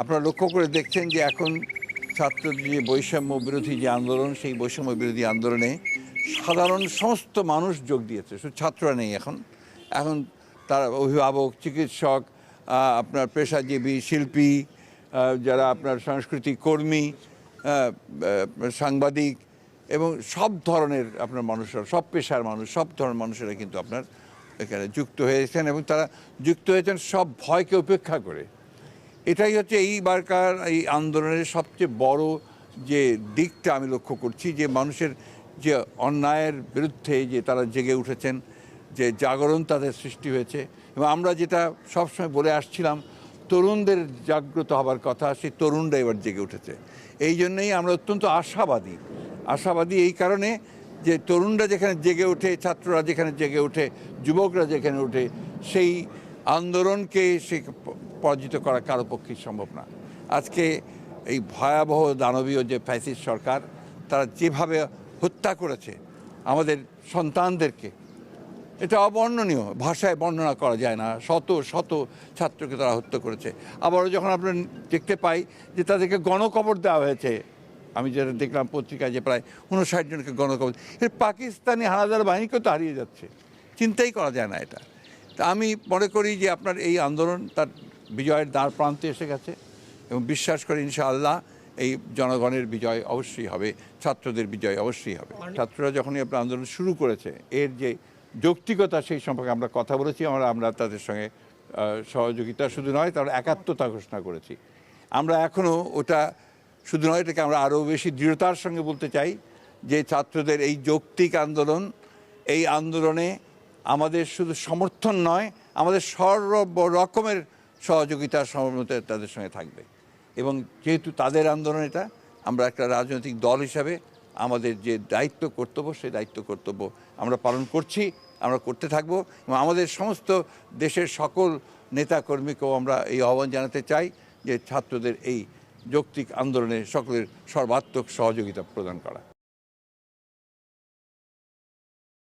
আপনারা লক্ষ্য করে দেখছেন যে এখন ছাত্রদের যে বৈষম্য বিরোধী যে আন্দোলন, সেই বৈষম্য বিরোধী আন্দোলনে সাধারণ সমস্ত মানুষ যোগ দিয়েছে। শুধু ছাত্ররা নেই এখন। এখন তারা অভিভাবক, চিকিৎসক আপনার পেশাজীবী, শিল্পী যারা আপনার সাংস্কৃতিক কর্মী সাংবাদিক এবং সব ধরনের আপনার মানুষরা, সব পেশার মানুষ, সব ধরনের মানুষেরা কিন্তু আপনার এখানে যুক্ত হয়েছেন এবং তারা যুক্ত হয়েছেন সব ভয়কে উপেক্ষা করে। এটাই হচ্ছে এইবারকার এই আন্দোলনের সবচেয়ে বড় যে দিকটা আমি লক্ষ্য করছি, যে মানুষের যে অন্যায়ের বিরুদ্ধে যে তারা জেগে উঠেছেন, যে জাগরণ তাদের সৃষ্টি হয়েছে। এবং আমরা যেটা সবসময় বলে আসছিলাম, তরুণদের জাগ্রত হবার কথা, সেই তরুণরা এবার জেগে উঠেছে। এই জন্যই আমরা অত্যন্ত আশাবাদী আশাবাদী এই কারণে যে তরুণরা যেখানে জেগে ওঠে, ছাত্ররা যেখানে জেগে ওঠে, যুবকরা যেখানে ওঠে, সেই আন্দোলনকে সে পরাজিত করা কারও পক্ষেই সম্ভব না। আজকে এই ভয়াবহ দানবীয় যে ফ্যাসিস্ট সরকার, তারা যেভাবে হত্যা করেছে আমাদের সন্তানদেরকে, এটা অবর্ণনীয়, ভাষায় বর্ণনা করা যায় না, শত শত ছাত্রকে তারা হত্যা করেছে। আবারও যখন আমরা দেখতে পাই যে তাদেরকে গণকবর দেওয়া হয়েছে, আমি যেটা দেখলাম পত্রিকায় যে প্রায় উনষাট জনকে গণকবর, এর পাকিস্তানি হানাদার বাহিনীকেও তো হারিয়ে যাচ্ছে, চিন্তাই করা যায় না এটা। তা আমি মনে করি যে আপনার এই আন্দোলন তার বিজয়ের দ্বার প্রান্তে এসে গেছে এবং বিশ্বাস করি ইনশাআল্লাহ এই জনগণের বিজয় অবশ্যই হবে ছাত্রদের বিজয় অবশ্যই হবে। ছাত্ররা যখনই আপনার আন্দোলন শুরু করেছে এর যে যৌক্তিকতা সেই সম্পর্কে আমরা কথা বলেছি আমরা আমরা তাদের সঙ্গে সহযোগিতা শুধু নয় তার একাত্মতা ঘোষণা করেছি। আমরা এখনও ওটা শুধু নয় এটাকে আমরা আরও বেশি দৃঢ়তার সঙ্গে বলতে চাই যে ছাত্রদের এই যৌক্তিক আন্দোলন এই আন্দোলনে আমাদের শুধু সমর্থন নয় আমাদের সর্ব রকমের সহযোগিতা সমর্থন তাদের সঙ্গে থাকবে। এবং যেহেতু তাদের আন্দোলন এটা, আমরা একটা রাজনৈতিক দল হিসাবে আমাদের যে দায়িত্ব কর্তব্য, সেই দায়িত্ব কর্তব্য আমরা পালন করছি, আমরা করতে থাকব এবং আমাদের সমস্ত দেশের সকল নেতাকর্মীকেও আমরা এই আহ্বান জানাতে চাই যে ছাত্রদের এই যৌক্তিক আন্দোলনে সকলের সর্বাত্মক সহযোগিতা প্রদান করা।